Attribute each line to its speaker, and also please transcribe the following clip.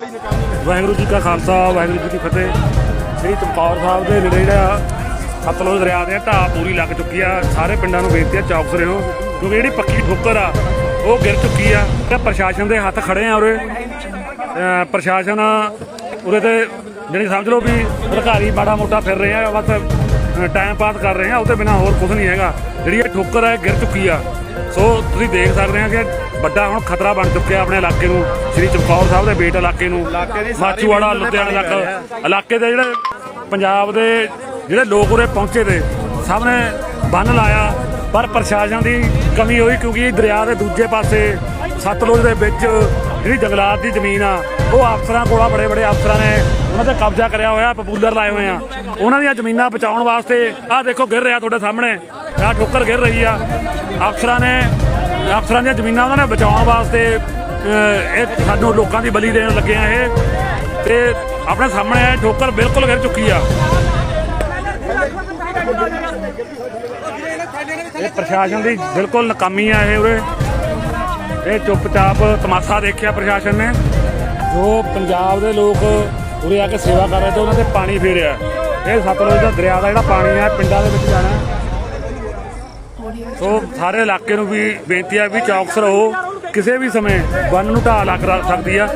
Speaker 1: ਵਾਹਿਗੁਰੂ ਜੀ ਕਾ ਖਾਲਸਾ, ਵਾਹਿਗੁਰੂ ਜੀ ਕੀ ਫਤਿਹ। ਸ੍ਰੀ ਚਮਕੌਰ ਸਾਹਿਬ ਦੇ ਨੇੜੇ ਜਿਹੜਾ ਸਤਲੁਜ ਦਰਿਆ ਦੇ ਢਾਹ ਪੂਰੀ ਲੱਗ ਚੁੱਕੀ ਆ। ਸਾਰੇ ਪਿੰਡਾਂ ਨੂੰ ਬੇਨਤੀ ਆ, ਚੌਕਸ ਰਹੋ, ਕਿਉਂਕਿ ਜਿਹੜੀ ਪੱਕੀ ਠੋਕਰ ਆ, ਉਹ ਗਿਰ ਚੁੱਕੀ ਆ। ਤੇ ਪ੍ਰਸ਼ਾਸਨ ਦੇ ਹੱਥ ਖੜੇ ਆ ਉਰੇ। ਪ੍ਰਸ਼ਾਸਨ ਉਰੇ ਤੇ ਜਿਹੜੀ ਸਮਝ ਲਓ ਵੀ ਅਧਿਕਾਰੀ ਮਾੜਾ ਮੋਟਾ ਫਿਰ ਰਹੇ ਆ ਬਸ ਟਾਈਮ ਪਾਸ ਕਰ ਰਹੇ ਆ ਉਹਦੇ ਬਿਨਾ ਹੋਰ ਕੁਝ ਨਹੀਂ ਹੈਗਾ। ਜਿਹੜੀ ਇਹ ਠੋਕਰ ਹੈ ਗਿਰ ਚੁੱਕੀ ਆ। ਸੋ ਤੁਸੀਂ ਦੇਖ ਸਕਦੇ ਆ ਕਿ ਵੱਡਾ ਹੁਣ ਖਤਰਾ ਬਣ ਚੁੱਕਿਆ ਆਪਣੇ ਇਲਾਕੇ ਨੂੰ ਸ੍ਰੀ ਚਮਕੌਰ ਸਾਹਿਬ ਦੇ ਬੇਟ ਇਲਾਕੇ ਨੂੰ। ਮਾਚੂਵਾੜਾ ਲੁਧਿਆਣਾ ਇਲਾਕਾ ਇਲਾਕੇ ਦੇ ਜਿਹੜੇ ਪੰਜਾਬ ਦੇ ਜਿਹੜੇ ਲੋਕ ਉਰੇ ਪਹੁੰਚੇ ਤੇ ਸਭ ਨੇ ਬੰਨ ਲਾਇਆ ਪਰ ਪ੍ਰਸ਼ਾਸਨ ਦੀ ਕਮੀ ਹੋਈ ਕਿਉਂਕਿ ਦਰਿਆ ਦੇ ਦੂਜੇ ਪਾਸੇ ਸਤਲੁਜ ਦੇ ਵਿੱਚ ਜਿਹੜੀ ਜੰਗਲਾਤ ਦੀ ਜ਼ਮੀਨ ਆ ਉਹ ਅਫਸਰਾਂ ਕੋਲ ਬੜੇ ਬੜੇ ਅਫਸਰਾਂ ਨੇ। ਉਹਨਾਂ ਤੇ ਕਬਜ਼ਾ ਕਰਿਆ ਹੋਇਆ, ਪਪੂਲਰ ਲਾਏ ਹੋਏ ਆ। ਉਹਨਾਂ ਦੀਆਂ ਜ਼ਮੀਨਾਂ ਬਚਾਉਣ ਵਾਸਤੇ ਆਹ ਦੇਖੋ ਗਿਰ ਰਿਹਾ ਤੁਹਾਡੇ ਸਾਹਮਣੇ। ਆਹ ਠੋਕਰ ਗਿਰ ਰਹੀ ਆ। ਅਫਸਰਾਂ ਨੇ, ਅਫਸਰਾਂ ਦੀਆਂ ਜ਼ਮੀਨਾਂ ਉਹਨਾਂ ਨੇ ਬਚਾਉਣ ਵਾਸਤੇ ਇਹ ਸਾਨੂੰ ਲੋਕਾਂ ਦੀ ਬਲੀ ਦੇਣ ਲੱਗੇ ਆ ਇਹ। ਤੇ ਆਪਣੇ ਸਾਹਮਣੇ ਇਹ ਠੋਕਰ ਬਿਲਕੁਲ ਗਿਰ ਚੁੱਕੀ ਆ। ਇਹ ਪ੍ਰਸ਼ਾਸਨ ਦੀ ਬਿਲਕੁਲ ਨਕਾਮੀ ਆ ਇਹ ਉਰੇ। ਇਹ ਚੁੱਪਚਾਪ ਤਮਾਸ਼ਾ ਦੇਖਿਆ ਪ੍ਰਸ਼ਾਸਨ ਨੇ। ਜੋ ਪੰਜਾਬ ਦੇ ਲੋਕ ਉਰੇ ਆ ਕੇ ਸੇਵਾ ਕਰ ਰਹੇ ਤੇ ਉਹਨਾਂ ਤੇ ਪਾਣੀ ਫੇਰਿਆ ਇਹ ਸਤਲੁਜ ਦਾ ਦਰਿਆ ਦਾ ਜਿਹੜਾ ਪਾਣੀ ਹੈ ਪਿੰਡਾਂ ਦੇ ਵਿੱਚ ਜਾਣਾ। ਸੋ ਸਾਰੇ ਇਲਾਕੇ ਨੂੰ ਵੀ ਬੇਨਤੀ ਹੈ ਵੀ ਚੌਕਸ ਰਹੋ। ਕਿਸੇ ਵੀ ਸਮੇਂ ਬੰਨ ਨੂੰ ਢਾਹ ਲੱਗ ਸਕਦੀ ਆ।